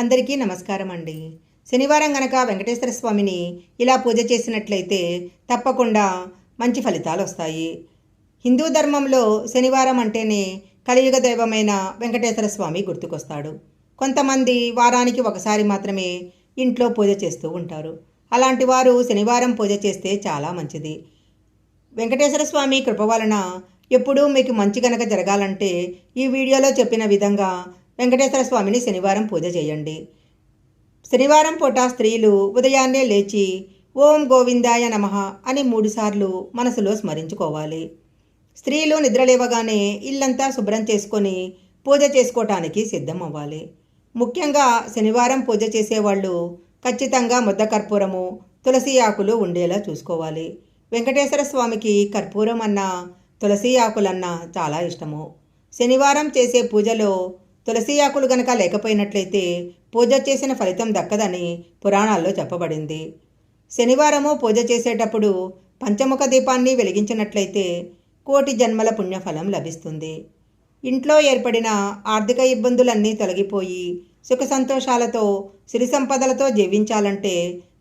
అందరికీ నమస్కారం అండి శనివారం గనక వెంకటేశ్వర స్వామిని ఇలా పూజ చేసినట్లయితే తప్పకుండా మంచి ఫలితాలు వస్తాయి హిందూ ధర్మంలో శనివారం అంటేనే కలియుగ దైవమైన వెంకటేశ్వర స్వామి గుర్తుకొస్తాడు. కొంతమంది వారానికి ఒకసారి మాత్రమే ఇంట్లో పూజ చేస్తూ ఉంటారు. అలాంటి వారు శనివారం పూజ చేస్తే చాలా మంచిది. వెంకటేశ్వర స్వామి కృప వలన ఎప్పుడూ మీకు మంచి గనక జరగాలంటే ఈ వీడియోలో చెప్పిన విధంగా వెంకటేశ్వర స్వామిని శనివారం పూజ చేయండి. శనివారం పూట స్త్రీలు ఉదయాన్నే లేచి ఓం గోవిందాయ నమః అని మూడుసార్లు మనసులో స్మరించుకోవాలి. స్త్రీలు నిద్రలేవగానే ఇల్లంతా శుభ్రం చేసుకొని పూజ చేసుకోవటానికి సిద్ధం అవ్వాలి ముఖ్యంగా శనివారం పూజ చేసేవాళ్ళు ఖచ్చితంగా ముద్ద కర్పూరము తులసి ఆకులు ఉండేలా చూసుకోవాలి. వెంకటేశ్వర స్వామికి కర్పూరం అన్న తులసి ఆకులన్నా చాలా ఇష్టము. శనివారం చేసే పూజలో తులసి ఆకులు గనక లేకపోయినట్లయితే పూజ చేసిన ఫలితం దక్కదని పురాణాల్లో చెప్పబడింది. శనివారము పూజ చేసేటప్పుడు పంచముఖ దీపాన్ని వెలిగించినట్లయితే కోటి జన్మల పుణ్యఫలం లభిస్తుంది. ఇంట్లో ఏర్పడిన ఆర్థిక ఇబ్బందులన్నీ తొలగిపోయి సుఖ సంతోషాలతో సిరి సంపదలతో జీవించాలంటే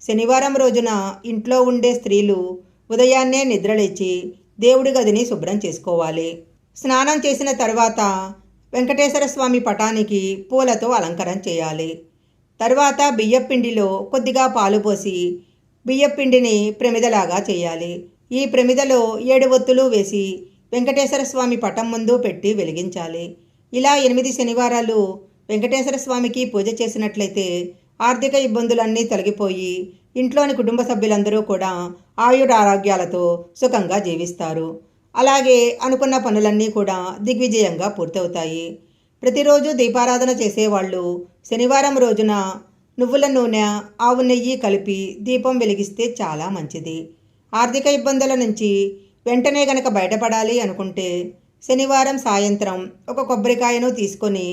శనివారం రోజున ఇంట్లో ఉండే స్త్రీలు ఉదయాన్నే నిద్రలేచి దేవుడి గదిని శుభ్రం చేసుకోవాలి. స్నానం చేసిన తర్వాత వెంకటేశ్వర స్వామి పటానికి పూలతో అలంకరణ చేయాలి. తర్వాత బియ్యపిండిలో కొద్దిగా పాలు పోసి బియ్యపిండిని ప్రమిదలాగా చేయాలి. ఈ ప్రమిదలో ఏడు ఒత్తులు వేసి వెంకటేశ్వర స్వామి పటం ముందు పెట్టి వెలిగించాలి. ఇలా ఎనిమిది శనివారాలు వెంకటేశ్వర స్వామికి పూజ చేసినట్లయితే ఆర్థిక ఇబ్బందులన్నీ తొలగిపోయి ఇంట్లోని కుటుంబ సభ్యులందరూ కూడా ఆయుర ఆరోగ్యాలతో సుఖంగా జీవిస్తారు. అలాగే అనుకున్న పనులన్నీ కూడా దిగ్విజయంగా పూర్తవుతాయి. ప్రతిరోజు దీపారాధన చేసేవాళ్ళు శనివారం రోజున నువ్వుల నూనె ఆవు నెయ్యి కలిపి దీపం వెలిగిస్తే చాలా మంచిది. ఆర్థిక ఇబ్బందుల నుంచి వెంటనే గనక బయటపడాలి అనుకుంటే శనివారం సాయంత్రం ఒక కొబ్బరికాయను తీసుకొని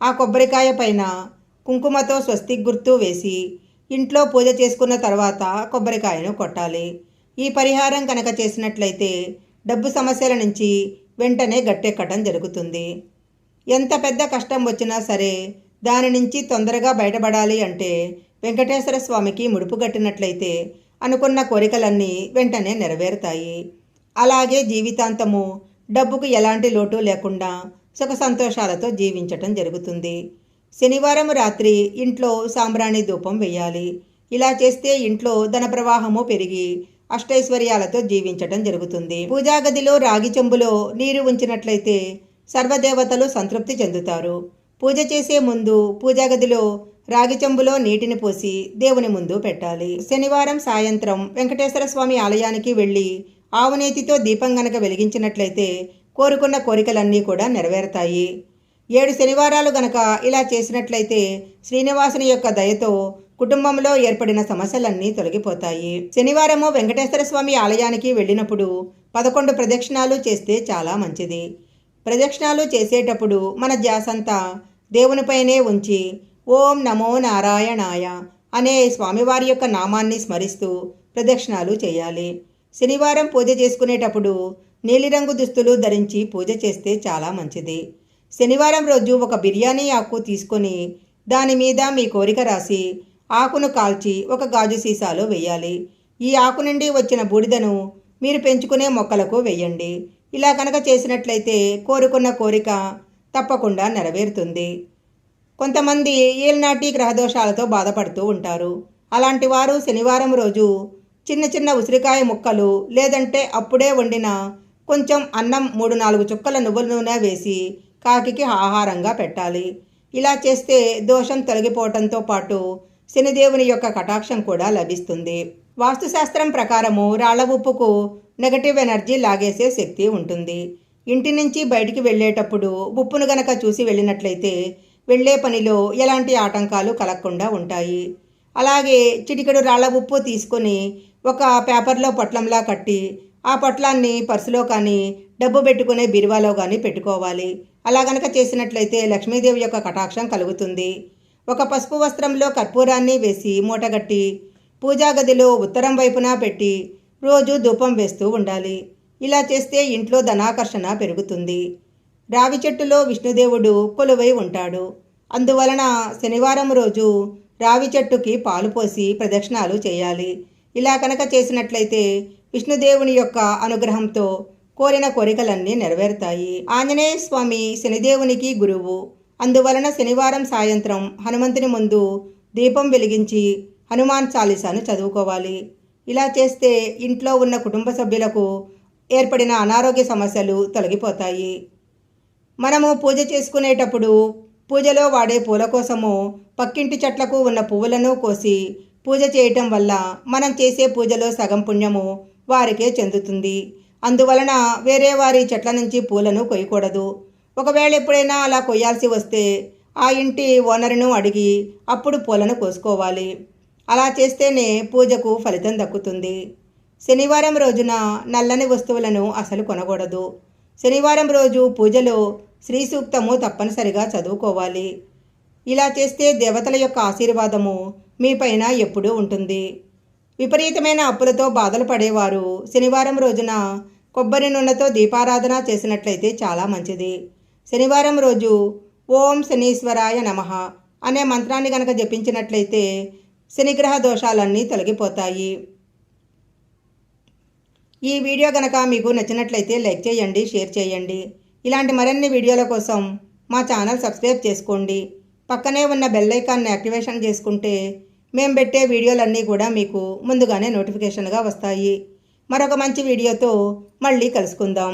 ఆ కొబ్బరికాయ పైన కుంకుమతో స్వస్తి గుర్తు వేసి ఇంట్లో పూజ చేసుకున్న తర్వాత కొబ్బరికాయను కొట్టాలి. ఈ పరిహారం కనుక చేసినట్లయితే డబ్బు సమస్యల నుంచి వెంటనే గట్టెక్కడం జరుగుతుంది. ఎంత పెద్ద కష్టం వచ్చినా సరే దాని నుంచి తొందరగా బయటపడాలి అంటే వెంకటేశ్వర స్వామికి ముడుపు కట్టినట్లయితే అనుకున్న కోరికలన్నీ వెంటనే నెరవేరుతాయి. అలాగే జీవితాంతము డబ్బుకు ఎలాంటి లోటు లేకుండా సుఖ సంతోషాలతో జీవించటం జరుగుతుంది. శనివారం రాత్రి ఇంట్లో సాంబ్రాణి ధూపం వేయాలి. ఇలా చేస్తే ఇంట్లో ధన ప్రవాహము పెరిగి అష్టైశ్వర్యాలతో జీవించటం జరుగుతుంది. పూజాగదిలో రాగి చెంబులో నీరు ఉంచినట్లయితే సర్వదేవతలు సంతృప్తి చెందుతారు. పూజ చేసే ముందు పూజాగదిలో రాగి చెంబులో నీటిని పోసి దేవుని ముందు పెట్టాలి. శనివారం సాయంత్రం వెంకటేశ్వర స్వామి ఆలయానికి వెళ్ళి ఆవునేతితో దీపం గనక వెలిగించినట్లయితే కోరుకున్న కోరికలన్నీ కూడా నెరవేరుతాయి. ఏడు శనివారాలు గనక ఇలా చేసినట్లయితే శ్రీనివాసుని యొక్క దయతో కుటుంబంలో ఏర్పడిన సమస్యలన్నీ తొలగిపోతాయి. శనివారము వెంకటేశ్వర స్వామి ఆలయానికి వెళ్ళినప్పుడు పదకొండు ప్రదక్షిణాలు చేస్తే చాలా మంచిది. ప్రదక్షిణాలు చేసేటప్పుడు మన ధ్యాసంతా దేవునిపైనే ఉంచి ఓం నమో నారాయణాయ అనే స్వామివారి యొక్క నామాన్ని స్మరిస్తూ ప్రదక్షిణాలు చేయాలి. శనివారం పూజ చేసుకునేటప్పుడు నీలిరంగు దుస్తులు ధరించి పూజ చేస్తే చాలా మంచిది. శనివారం రోజు ఒక బిర్యానీ ఆకు తీసుకొని దాని మీద మీ కోరిక రాసి ఆకును కాల్చి ఒక గాజు సీసాలో వేయాలి. ఈ ఆకు నుండి వచ్చిన బూడిదను మీరు పెంచుకునే మొక్కలకు వేయండి. ఇలా కనుక చేసినట్లయితే కోరుకున్న కోరిక తప్పకుండా నెరవేరుతుంది. కొంతమంది ఏలినాటి గ్రహదోషాలతో బాధపడుతూ ఉంటారు. అలాంటి వారు శనివారం రోజు చిన్న చిన్న ఉసిరికాయ ముక్కలు లేదంటే అప్పుడే వండిన కొంచెం అన్నం మూడు నాలుగు చుక్కల నువ్వుల నూనె వేసి కాకికి ఆహారంగా పెట్టాలి. ఇలా చేస్తే దోషం తొలగిపోవటంతో పాటు శనిదేవుని యొక్క కటాక్షం కూడా లభిస్తుంది. వాస్తుశాస్త్రం ప్రకారము రాళ్ళ ఉప్పుకు నెగటివ్ ఎనర్జీ లాగేసే శక్తి ఉంటుంది. ఇంటి నుంచి బయటికి వెళ్ళేటప్పుడు ఉప్పును గనక చూసి వెళ్ళినట్లయితే వెళ్ళే పనిలో ఎలాంటి ఆటంకాలు కలగకుండా ఉంటాయి. అలాగే చిటికెడు రాళ్ళ ఉప్పు తీసుకొని ఒక పేపర్లో పొట్లంలా కట్టి ఆ పొట్లాన్ని పర్సులో కానీ డబ్బు పెట్టుకునే బీరువాలో కానీ పెట్టుకోవాలి. అలా గనక చేసినట్లయితే లక్ష్మీదేవి యొక్క కటాక్షం కలుగుతుంది. ఒక పసుపు వస్త్రంలో కర్పూరాన్ని వేసి మూటగట్టి పూజా గదిలో ఉత్తరం వైపున పెట్టి రోజు ధూపం వేస్తూ ఉండాలి. ఇలా చేస్తే ఇంట్లో ధనాకర్షణ పెరుగుతుంది. రావి చెట్టులో విష్ణుదేవుడు కొలువై ఉంటాడు. అందువలన శనివారం రోజు రావి చెట్టుకి పాలు పోసి ప్రదక్షిణాలు చేయాలి. ఇలా కనుక చేసినట్లయితే విష్ణుదేవుని యొక్క అనుగ్రహంతో కోరిన కోరికలన్నీ నెరవేరుతాయి. ఆంజనేయ స్వామి శనిదేవునికి గురువు. అందువలన శనివారం సాయంత్రం హనుమంతుని ముందు దీపం వెలిగించి హనుమాన్ చాలీసాను చదువుకోవాలి. ఇలా చేస్తే ఇంట్లో ఉన్న కుటుంబ సభ్యులకు ఏర్పడిన అనారోగ్య సమస్యలు తొలగిపోతాయి. మనము పూజ చేసుకునేటప్పుడు పూజలో వాడే పూల కోసము పక్కింటి చెట్లకు ఉన్న పువ్వులను కోసి పూజ చేయటం వల్ల మనం చేసే పూజలో సగం పుణ్యము వారికే చెందుతుంది. అందువలన వేరే వారి చెట్ల నుంచి పూలను కొయ్యకూడదు. ఒకవేళ ఎప్పుడైనా అలా కొయ్యాల్సి వస్తే ఆ ఇంటి ఓనర్ను అడిగి అప్పుడు పూలను కోసుకోవాలి. అలా చేస్తేనే పూజకు ఫలితం దక్కుతుంది. శనివారం రోజున నల్లని వస్తువులను అసలు కొనకూడదు. శనివారం రోజు పూజలో శ్రీ సూక్తము తప్పనిసరిగా చదువుకోవాలి. ఇలా చేస్తే దేవతల యొక్క ఆశీర్వాదము మీపైన ఎప్పుడూ ఉంటుంది. విపరీతమైన అప్పులతో బాధలు పడేవారు శనివారం రోజున కొబ్బరి నూనెతో దీపారాధన చేసినట్లయితే చాలా మంచిది. శనివారం రోజు ఓం శనీశ్వరాయ నమః అనే మంత్రాన్ని గనక జపించినట్లయితే శనిగ్రహ దోషాలన్నీ తొలగిపోతాయి. ఈ వీడియో గనక మీకు నచ్చినట్లయితే లైక్ చేయండి షేర్ చేయండి. ఇలాంటి మరిన్ని వీడియోల కోసం మా ఛానల్ సబ్స్క్రైబ్ చేసుకోండి. పక్కనే ఉన్న బెల్ ఐకాన్ని యాక్టివేషన్ చేసుకుంటే మేము పెట్టే వీడియోలన్నీ కూడా మీకు ముందుగానే నోటిఫికేషన్గా వస్తాయి. మరొక మంచి వీడియోతో మళ్ళీ కలుసుకుందాం.